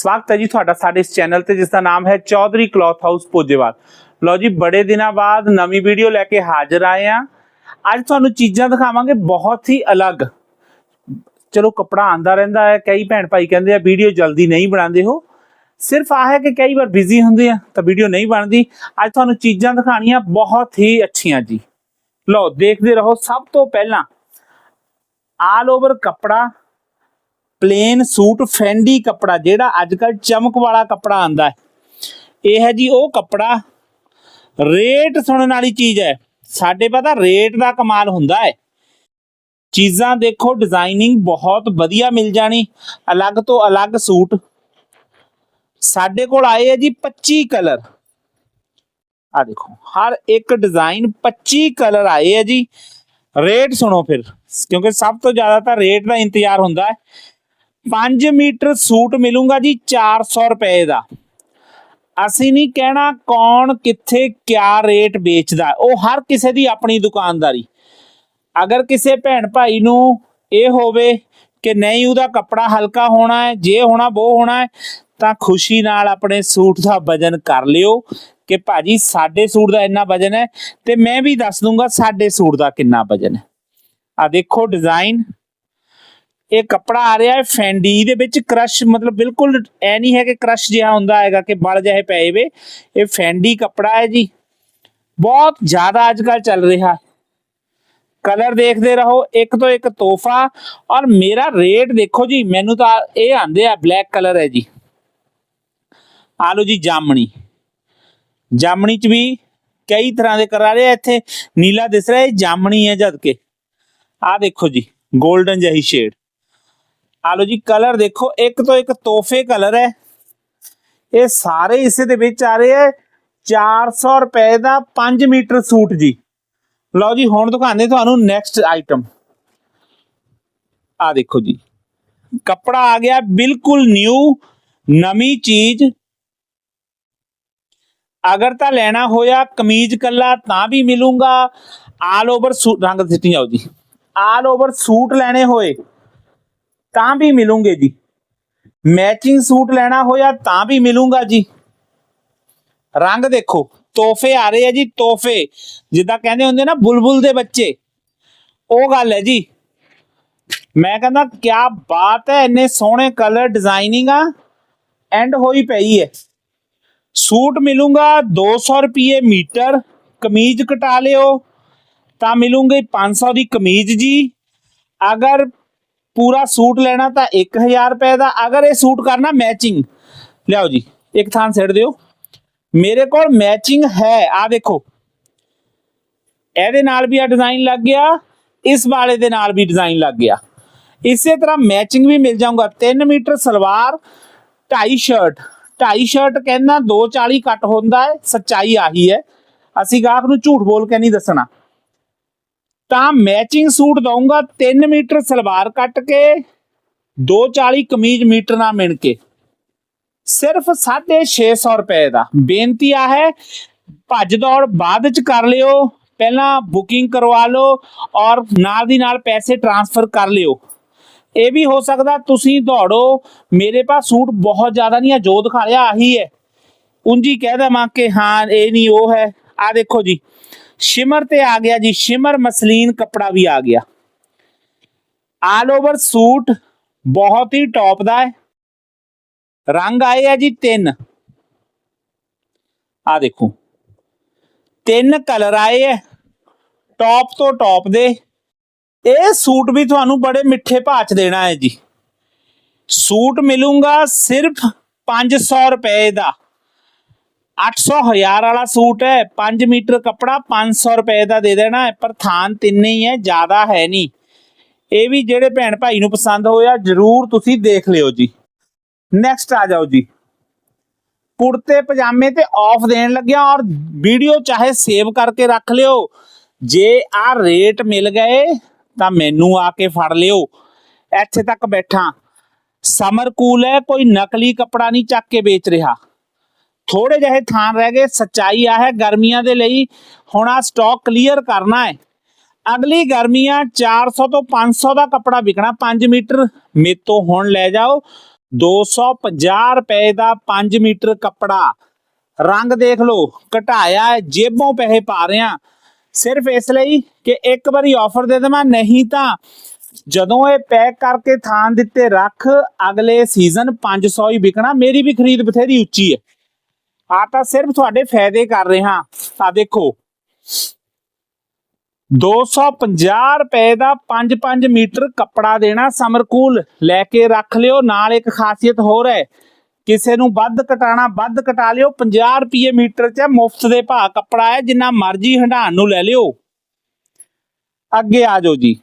ਸਵਾਗਤ ਹੈ ਜੀ ਤੁਹਾਡਾ ਸਾਡੇ ਇਸ ਚੈਨਲ ਤੇ ਜਿਸ ਦਾ ਨਾਮ ਹੈ ਚੌਧਰੀ ਕਲੌਥ ਹਾਊਸ ਪੋਜੇਵਾਲ ਲਓ ਜੀ, ਬੜੇ ਦਿਨਾਂ ਬਾਅਦ ਨਵੀਂ ਵੀਡੀਓ ਲੈ ਕੇ ਹਾਜ਼ਰ ਆਏ ਆ ਅੱਜ ਤੁਹਾਨੂੰ ਚੀਜ਼ਾਂ ਦਿਖਾਵਾਂਗੇ ਬਹੁਤ ਹੀ ਅਲੱਗ। ਚਲੋ, ਕਪੜਾ ਆਂਦਾ ਰਹਿੰਦਾ ਹੈ, ਕਈ ਭੈਣ ਭਾਈ ਕਹਿੰਦੇ ਆ, ਵੀਡੀਓ ਜਲਦੀ ਨਹੀਂ ਬਣਾਉਂਦੇ ਹੋ। ਸਿਰਫ ਆ ਹੈ ਕਿ ਕਈ ਵਾਰ ਬਿਜ਼ੀ ਹੁੰਦੇ ਆ, ਤਾਂ ਵੀਡੀਓ ਨਹੀਂ ਬਣਦੀ। ਅੱਜ ਤੁਹਾਨੂੰ ਚੀਜ਼ਾਂ ਦਿਖਾਣੀਆਂ ਬਹੁਤ ਹੀ ਅੱਛੀਆਂ ਜੀ। ਲਓ, ਦੇਖਦੇ ਰਹੋ ਸਭ ਤੋਂ ਪਹਿਲਾਂ ਆਲ ਓਵਰ ਕਪੜਾ ਪਲੇਨ ਸੂਟ ਫੈਂਡੀ ਕੱਪੜਾ, ਜਿਹੜਾ ਅੱਜ ਕੱਲ ਚਮਕ ਵਾਲਾ ਕੱਪੜਾ ਆਂਦਾ ਹੈ। ਇਹ ਹੈ ਜੀ ਉਹ ਕਪੜਾ। ਰੇਟ ਸੁਣਨ ਵਾਲੀ ਚੀਜ਼ ਹੈ। ਸਾਡੇ ਪਤਾ ਰੇਟ ਦਾ ਕਮਾਲ ਹੁੰਦਾ ਹੈ। ਚੀਜ਼ਾਂ ਦੇਖੋ ਡਿਜ਼ਾਈਨਿੰਗ ਬਹੁਤ ਵਧੀਆ ਮਿਲ ਜਾਣੀ। ਅਲੱਗ ਤੋਂ ਅਲੱਗ ਸੂਟ। ਸਾਡੇ ਕੋਲ ਆਏ ਹੈ ਜੀ 25 ਕਲਰ। ਆ ਦੇਖੋ, ਹਰ ਇੱਕ ਡਿਜ਼ਾਈਨ 25 ਕਲਰ ਆਏ ਹੈ ਜੀ। ਰੇਟ ਸੁਣੋ ਫਿਰ, ਕਿਉਂਕਿ ਸਭ ਤੋਂ ਜ਼ਿਆਦਾ ਤਾਂ ਰੇਟ ਦਾ ਇੰਤਜ਼ਾਰ ਹੁੰਦਾ ਹੈ। 5 ਮੀਟਰ ਸੂਟ ਮਿਲੂਗਾ ਜੀ 400 ਰੁਪਏ ਦਾ। ਅਸੀਂ ਨਹੀਂ ਕਹਿਣਾ ਕੌਣ ਕਿੱਥੇ ਕਿਆ ਰੇਟ ਵੇਚਦਾ, ਉਹ ਹਰ ਕਿਸੇ ਦੀ ਆਪਣੀ ਦੁਕਾਨਦਾਰੀ। ਅਗਰ ਕਿਸੇ ਭੈਣ ਭਾਈ ਨੂੰ ਇਹ ਹੋਵੇ ਕਿ ਨਹੀਂ, ਉਹਦਾ ਕੱਪੜਾ ਹਲਕਾ ਹੋਣਾ ਹੈ, ਜੇ ਹੋਣਾ ਉਹ ਹੋਣਾ ਹੈ, ਤਾਂ ਖੁਸ਼ੀ ਨਾਲ ਆਪਣੇ ਸੂਟ ਦਾ ਵਜਨ ਕਰ ਲਿਓ ਕਿ ਭਾਜੀ ਸਾਡੇ ਸੂਟ ਦਾ ਇੰਨਾ ਵਜਨ ਹੈ ਤੇ ਮੈਂ ਵੀ ਦੱਸ ਦੂੰਗਾ ਸਾਡੇ ਸੂਟ ਦਾ ਕਿੰਨਾ ਵਜਨ ਹੈ। ਆ ਦੇਖੋ ਡਿਜ਼ਾਈਨ ਇਹ ਕੱਪੜਾ ਆ ਰਿਹਾ ਹੈ ਫੈਂਡੀ ਦੇ ਵਿੱਚ, ਕ੍ਰਸ਼ ਮਤਲਬ ਬਿਲਕੁਲ ਐ ਨਹੀਂ ਹੈ ਕਿ ਕ੍ਰਸ਼ ਜਿਹਾ ਹੁੰਦਾ ਹੈਗਾ ਕਿ ਬਲ ਜਿਹੇ ਪਏ ਵੇ। ਇਹ ਫੈਂਡੀ ਕੱਪੜਾ ਹੈ ਜੀ। ਬਹੁਤ ਜ਼ਿਆਦਾ ਅੱਜ ਕੱਲ ਚੱਲ ਰਿਹਾ। ਕਲਰ ਦੇਖਦੇ ਰਹੋ, ਇੱਕ ਤੋਂ ਇੱਕ ਤੋਹਫਾ। ਔਰ ਮੇਰਾ ਰੇਟ ਦੇਖੋ ਜੀ, ਮੈਨੂੰ ਤਾਂ ਇਹ ਆਂਦੇ ਆ, ਬਲੈਕ ਕਲਰ ਹੈ ਜੀ। ਆ ਲਓ ਜੀ, ਜਾਮਣੀ। ਜਾਮਣੀ ਚ ਵੀ ਕਈ ਤਰ੍ਹਾਂ ਦੇ ਕਰਾ ਰਹੇ ਆ, ਇੱਥੇ ਨੀਲਾ ਦਿਸ ਰਿਹਾ, ਇਹ ਜਾਮਣੀ ਹੈ ਜਦ ਕੇ। ਆ ਦੇਖੋ ਜੀ 골ਡਨ ਜਹੀ ਸ਼ੇਡ ਆ ਲਓ ਜੀ ਕਲਰ ਦੇਖੋ, ਇੱਕ ਤੋਂ ਇੱਕ ਤੋਹਫੇ ਕਲਰ ਹੈ। ਇਹ ਸਾਰੇ ਇਸੇ ਦੇ ਵਿੱਚ ਆ ਰਹੇ ਹੈ। 400 ਰੁਪਏ ਦਾ 5 ਮੀਟਰ ਸੂਟ ਜੀ। ਲਓ ਜੀ, ਹੁਣ ਦਿਖਾਉਂਦੇ ਤੁਹਾਨੂੰ ਨੈਕਸਟ ਆਈਟਮ ਆ ਦੇਖੋ ਜੀ। ਕੱਪੜਾ ਆ ਗਿਆ ਬਿਲਕੁਲ ਨਿਊ ਨਵੀਂ ਚੀਜ਼। ਅਗਰ ਤਾਂ ਲੈਣਾ ਹੋਇਆ ਕਮੀਜ਼ ਕੱਲਾ ਤਾਂ ਵੀ ਮਿਲੂਗਾ। ਆਲ ਓਵਰ ਰੰਗ ਸਿੱਟੀ ਆਓ ਜੀ। ਆਲ ਓਵਰ ਸੂਟ ਲੈਣੇ ਹੋਏ। ਤਾਂ ਵੀ ਮਿਲੂਗੇ ਜੀ। ਮੈਚਿੰਗ ਸੂਟ ਲੈਣਾ ਹੋਇਆ ਤਾਂ ਵੀ ਮਿਲੂਗਾ ਜੀ। ਰੰਗ ਦੇਖੋ, ਤੋਹਫੇ ਆ ਰਹੇ ਆ ਜੀ, ਤੋਹਫੇ। ਜਿੱਦਾਂ ਕਹਿੰਦੇ ਹੁੰਦੇ ਨਾ, ਬੁਲਬੁਲ ਦੇ ਬੱਚੇ। ਉਹ ਗੱਲ ਹੈ ਜੀ। ਮੈਂ ਕਹਿੰਦਾ ਕੀ ਬਾਤ ਹੈ, ਇੰਨੇ ਸੋਹਣੇ ਕਲਰ ਡਿਜ਼ਾਈਨਿੰਗ ਆ ਐਂਡ ਹੋਈ ਪਈ ਹੈ। ਸੂਟ ਮਿਲੂਗਾ 200 ਰੁਪਏ ਮੀਟਰ, ਕਮੀਜ਼ ਕਟਾ ਲਿਓ, ਤਾਂ ਮਿਲੂਗੇ 500 ਦੀ ਕਮੀਜ਼ ਜੀ। ਅਗਰ ਪੂਰਾ ਸੂਟ ਲੈਣਾ ਤਾਂ 1000 ਰੁਪਏ ਦਾ, ਅਗਰ ਇਹ ਸੂਟ ਕਰਨਾ ਮੈਚਿੰਗ ਲਿਆਓ ਜੀ, ਇੱਕ ਥਾਂ ਛੱਡ ਦਿਓ। ਮੇਰੇ ਕੋਲ ਮੈਚਿੰਗ ਹੈ ਆ ਦੇਖੋ ਇਹਦੇ ਨਾਲ ਵੀ ਆ ਡਿਜ਼ਾਈਨ ਲੱਗ ਗਿਆ, ਇਸ ਵਾਲੇ ਦੇ ਨਾਲ ਵੀ ਡਿਜ਼ਾਈਨ ਲੱਗ ਗਿਆ। ਇਸੇ ਤਰ੍ਹਾਂ ਮੈਚਿੰਗ ਵੀ ਮਿਲ ਜਾਊਗਾ। 3 ਮੀਟਰ ਸਲਵਾਰ 2.5 ਸ਼ਰਟ 2.5 ਸ਼ਰਟ ਕਹਿੰਦਾ 240 ਕੱਟ ਹੁੰਦਾ ਹੈ, ਸੱਚਾਈ ਆਹੀ ਹੈ। ਅਸੀਂ ਗਾਹਕ ਨੂੰ ਝੂਠ ਬੋਲ ਕੇ ਨਹੀਂ ਦੱਸਣਾ। ਤਾਂ ਮੈਚਿੰਗ ਸੂਟ ਦਊਂਗਾ 3 ਮੀਟਰ ਸਲਵਾਰ ਕੱਟ ਕੇ 240 ਕਮੀਜ਼ ਮੀਟਰ ਨਾਲ ਮਿਣ ਕੇ। ਸਿਰਫ 650 ਰੁਪਏ ਦਾ। ਬੇਨਤੀ ਆ ਹੈ, ਭੱਜ ਦੌੜ ਬਾਅਦ ਚ ਕਰ ਲਿਓ, ਪਹਿਲਾਂ ਬੁਕਿੰਗ ਕਰਵਾ ਲਓ ਔਰ ਨਾਲ ਦੀ ਨਾਲ ਪੈਸੇ ਟ੍ਰਾਂਸਫਰ ਕਰ ਲਿਓ। ਇਹ ਵੀ ਹੋ ਸਕਦਾ ਤੁਸੀਂ ਦੌੜੋ, ਮੇਰੇ ਪਾਸ ਸੂਟ ਬਹੁਤ ਜ਼ਿਆਦਾ ਨਹੀਂ ਆ ਜੋ ਦਿਖਾ ਲਿਆ, ਆਹੀ ਹੈ। ਉਂਜੀ ਕਹਿ ਦਵਾਂ ਕਿ ਹਾਂ, ਇਹ ਨਹੀਂ, ਉਹ ਹੈ। ਆ ਦੇਖੋ ਜੀ ਸ਼ਿਮਰ ਤੇ ਆ ਗਿਆ ਜੀ, ਸ਼ਿਮਰ ਮਸਲੀਨ ਕੱਪੜਾ ਵੀ ਆ ਗਿਆ। ਆਲ ਓਵਰ ਸੂਟ ਬਹੁਤ ਹੀ ਟੌਪ ਦਾ ਹੈ। ਰੰਗ ਆਏ ਆ ਜੀ ਤਿੰਨ। ਆ ਦੇਖੋ। ਤਿੰਨ ਕਲਰ ਆਏ ਹੈ ਟੌਪ ਤੋਂ ਟੌਪ ਦੇ। ਇਹ ਸੂਟ ਵੀ ਤੁਹਾਨੂੰ ਬੜੇ ਮਿੱਠੇ ਭਾਅ ਚ ਦੇਣਾ ਹੈ ਜੀ। ਸੂਟ ਮਿਲੂਗਾ ਸਿਰਫ 500 ਰੁਪਏ ਦਾ। 800 ਹਜ਼ਾਰ ਵਾਲਾ ਸੂਟ ਹੈ 5 ਮੀਟਰ ਕੱਪੜਾ 500 ਰੁਪਏ ਦਾ ਦੇ ਦੇਣਾ ਹੈ, ਪਰ ਥਾਨ ਤਿੰਨੇ ਹੀ ਹੈ, ਜ਼ਿਆਦਾ ਹੈ ਨਹੀਂ। ਇਹ ਵੀ ਜਿਹੜੇ ਭੈਣ ਭਾਈ ਨੂੰ ਪਸੰਦ ਹੋਇਆ ਜਰੂਰ ਤੁਸੀਂ ਦੇਖ ਲਿਓ ਜੀ। ਨੈਕਸਟ ਆ ਜਾਓ ਜੀ। ਕੁੜਤੇ, ਪਜਾਮੇ ਤੇ ਆਫ ਦੇਣ ਲੱਗਿਆ ਔਰ ਵੀਡੀਓ ਚਾਹੇ ਸੇਵ ਕਰਕੇ ਰੱਖ ਲਿਓ। ਜੇ ਆ ਰੇਟ ਮਿਲ ਗਏ, ਤਾਂ ਮੈਨੂੰ ਆ ਕੇ ਫੜ ਲਿਓ। ਇੱਥੇ ਤੱਕ ਬੈਠਾ। ਸਮਰ ਕੂਲ ਹੈ, ਕੋਈ ਨਕਲੀ ਕੱਪੜਾ ਨਹੀਂ ਚੱਕ ਕੇ ਵੇਚ ਰਿਹਾ। ਥੋੜੇ ਜਿਹੇ ਥਾਂ ਰਹਿ ਗਏ ਸੱਚਾਈ ਆ ਹੈ ਗਰਮੀਆਂ ਦੇ ਲਈ ਹੁਣ ਆ ਸਟਾਕ ਕਲੀਅਰ ਕਰਨਾ ਹੈ। ਅਗਲੀ ਗਰਮੀਆਂ 400 ਤੋਂ 500 ਦਾ ਕੱਪੜਾ ਵਿਕਣਾ 5 ਮੀਟਰ ਮੇਤੋਂ ਹੁਣ ਲੈ ਜਾਓ 250 ਰੁਪਏ ਦਾ 5 ਮੀਟਰ ਕੱਪੜਾ। ਰੰਗ ਦੇਖ ਲਓ ਘਟਾਇਆ ਹੈ, ਜੇਬੋਂ ਪੈਸੇ ਪਾ ਰਿਆਂ ਸਿਰਫ ਇਸ ਲਈ ਕਿ ਇੱਕ ਵਾਰੀ ਆਫਰ ਦੇ ਦੇਵਾਂ ਨਹੀਂ ਤਾਂ ਜਦੋਂ ਇਹ ਪੈਕ ਕਰਕੇ ਥਾਂ ਦਿੱਤੇ ਰੱਖ ਅਗਲੇ ਸੀਜ਼ਨ 500 ਹੀ ਵਿਕਣਾ ਮੇਰੀ ਵੀ ਖਰੀਦ ਬਥੇਰੀ ਉੱਚੀ ਹੈ। ਆ ਤਾਂ ਸਿਰਫ ਤੁਹਾਡੇ ਫਾਇਦੇ ਕਰ ਰਿਹਾ। ਆ ਦੇਖੋ। 250 ਰੁਪਏ ਦਾ 5-5 ਮੀਟਰ ਕੱਪੜਾ ਦੇਣਾ ਸਮਰਕੂਲ। ਲੈ ਕੇ ਰੱਖ ਲਿਓ, ਨਾਲ ਇੱਕ ਖਾਸੀਅਤ ਹੋਰ ਹੈ। ਕਿਸੇ ਨੂੰ ਵੱਧ ਕਟਾਣਾ ਵੱਧ ਕਟਾ ਲਿਓ। 50 ਰੁਪਏ ਮੀਟਰ ਚ ਮੁਫਤ ਦੇ ਭਾਅ ਕੱਪੜਾ ਹੈ, ਜਿੰਨਾ ਮਰਜ਼ੀ ਹੰਡਾਣ ਨੂੰ ਲੈ ਲਿਓ। ਅੱਗੇ ਆ ਜਾਓ ਜੀ।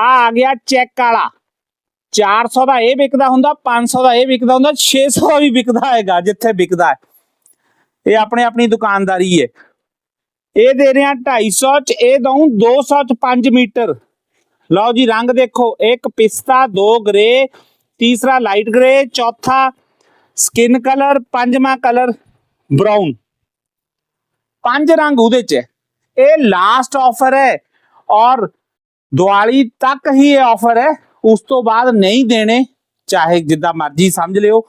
ਆ ਆ ਗਿਆ ਚੈੱਕ ਵਾਲਾ। 400 ਦਾ ਇਹ ਵਿਕਦਾ ਹੁੰਦਾ 500 ਦਾ ਇਹ ਵਿਕਦਾ ਹੁੰਦਾ 600 ਦਾ ਵੀ ਵਿਕਦਾ ਹੈਗਾ, ਜਿੱਥੇ ਵਿਕਦਾ ਹੈ। ਇਹ ਆਪਣੇ ਆਪਣੀ ਦੁਕਾਨਦਾਰੀ ਹੈ ਇਹ ਦੇ ਰਿਹਾ 250 ਚ, ਇਹ ਦਊਂ 200 ਚ 5 ਮੀਟਰ। ਲਓ ਜੀ, ਰੰਗ ਦੇਖੋ। ਇੱਕ ਪਿਸਤਾ, ਦੋ ਗ੍ਰੇ, ਤੀਸਰਾ ਲਾਈਟ ਗ੍ਰੇ, ਚੌਥਾ ਸਕਿਨ ਕਲਰ, ਪੰਜਵਾਂ ਕਲਰ ਬ੍ਰਾਊਨ। ਪੰਜ ਰੰਗ ਉਹਦੇ ਚ ਇਹ ਲਾਸਟ ਆਫਰ ਹੈ ਔਰ ਦੀਵਾਲੀ ਤੱਕ ਹੀ ਇਹ ਆਫਰ ਹੈ ਉਸ ਤੋਂ ਬਾਅਦ ਨਹੀਂ ਦੇਣੇ, ਚਾਹੇ ਜਿੱਦਾਂ ਮਰਜ਼ੀ ਸਮਝ ਲਿਓ,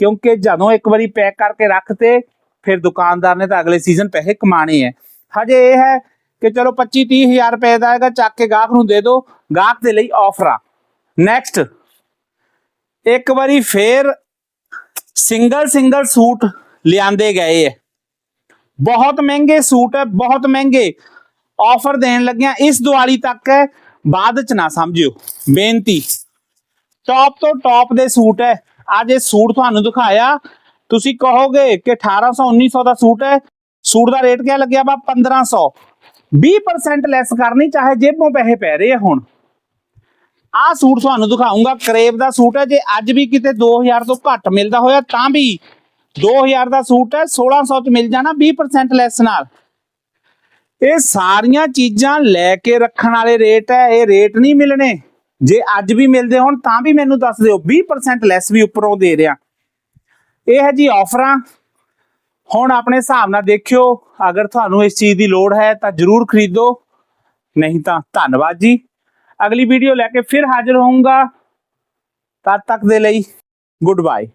ਕਿਉਂਕਿ ਜਦੋਂ ਇੱਕ ਵਾਰੀ ਪੈਕ ਕਰਕੇ ਰੱਖਤੇ ਫਿਰ ਦੁਕਾਨਦਾਰ ਨੇ ਤਾਂ ਅਗਲੇ ਸੀਜ਼ਨ ਪੈਸੇ ਕਮਾਣੇ ਹੈ ਹਜੇ ਇਹ ਹੈ ਕਿ ਚਲੋ 25 30 ਹਜ਼ਾਰ ਰੁਪਏ ਦਾ ਹੈਗਾ, ਚੱਕ ਕੇ ਗਾਹਕ ਨੂੰ ਦੇ ਦਿਓ ਗਾਹਕ ਦੇ ਲਈ ਆਫਰ ਨੈਕਸਟ ਇੱਕ ਵਾਰੀ ਫੇਰ ਸਿੰਗਲ ਸਿੰਗਲ ਸੂਟ ਲਿਆਂਦੇ ਗਏ ਹੈ ਬਹੁਤ ਮਹਿੰਗੇ ਸੂਟ ਹੈ ਬਹੁਤ ਮਹਿੰਗੇ। ਆਫਰ ਦੇਣ ਲੱਗਿਆ ਇਸ ਦੀਵਾਲੀ ਤੱਕ ਹੈ ਬਾਅਦ ਚ ਨਾ ਸਮਝਿਓ। ਬੇਨਤੀ ਟੌਪ ਤੋਂ ਟੌਪ ਦੇ ਸੂਟ ਹੈ ਅੱਜ ਇਹ ਸੂਟ ਤੁਹਾਨੂੰ ਦਿਖਾਇਆ ਤੁਸੀਂ ਕਹੋਗੇ ਕਿ 1800 1900 ਦਾ ਸੂਟ ਹੈ। ਸੂਟ ਦਾ ਰੇਟ ਕਿਆ ਲੱਗਿਆ ਵਾ 1500 20% ਲੈਸ ਕਰਨੀ, ਚਾਹੇ ਜੇਬੋਂ ਪੈਸੇ ਪੈ ਰਹੇ ਆ ਹੁਣ। ਆਹ ਸੂਟ ਤੁਹਾਨੂੰ ਦਿਖਾਉਂਗਾ ਕਰੇਬ ਦਾ ਸੂਟ ਹੈ। ਜੇ ਅੱਜ ਵੀ ਕਿਤੇ 2000 ਤੋਂ ਘੱਟ ਮਿਲਦਾ ਹੋਇਆ, ਤਾਂ ਵੀ 2000 ਦਾ ਸੂਟ ਹੈ। 1600 ਚ ਮਿਲ ਜਾਣਾ 20% ਲੈਸ ਨਾਲ। ਇਹ ਸਾਰੀਆਂ ਚੀਜ਼ਾਂ ਲੈ ਕੇ ਰੱਖਣ ਵਾਲੇ ਰੇਟ ਹੈ। ਇਹ ਰੇਟ ਨਹੀਂ ਮਿਲਣੇ। ਜੇ ਅੱਜ ਵੀ ਮਿਲਦੇ ਹੋਣ, ਤਾਂ ਵੀ ਮੈਨੂੰ ਦੱਸ ਦਿਓ। 20% ਲੈਸ ਵੀ ਉੱਪਰੋਂ ਦੇ ਰਿਹਾ। ਇਹ ਹੈ ਜੀ ਆਫਰਾਂ ਹੁਣ ਆਪਣੇ ਹਿਸਾਬ ਨਾਲ ਦੇਖਿਓ, ਅਗਰ ਤੁਹਾਨੂੰ ਇਸ ਚੀਜ਼ ਦੀ ਲੋੜ ਹੈ ਤਾਂ ਜਰੂਰ ਖਰੀਦੋ, ਨਹੀਂ ਤਾਂ ਧੰਨਵਾਦ ਜੀ। ਅਗਲੀ ਵੀਡੀਓ ਲੈ ਕੇ ਫਿਰ ਹਾਜ਼ਰ ਹੋਊਂਗਾ। ਤਦ ਤੱਕ ਦੇ ਲਈ, ਗੁੱਡ ਬਾਏ।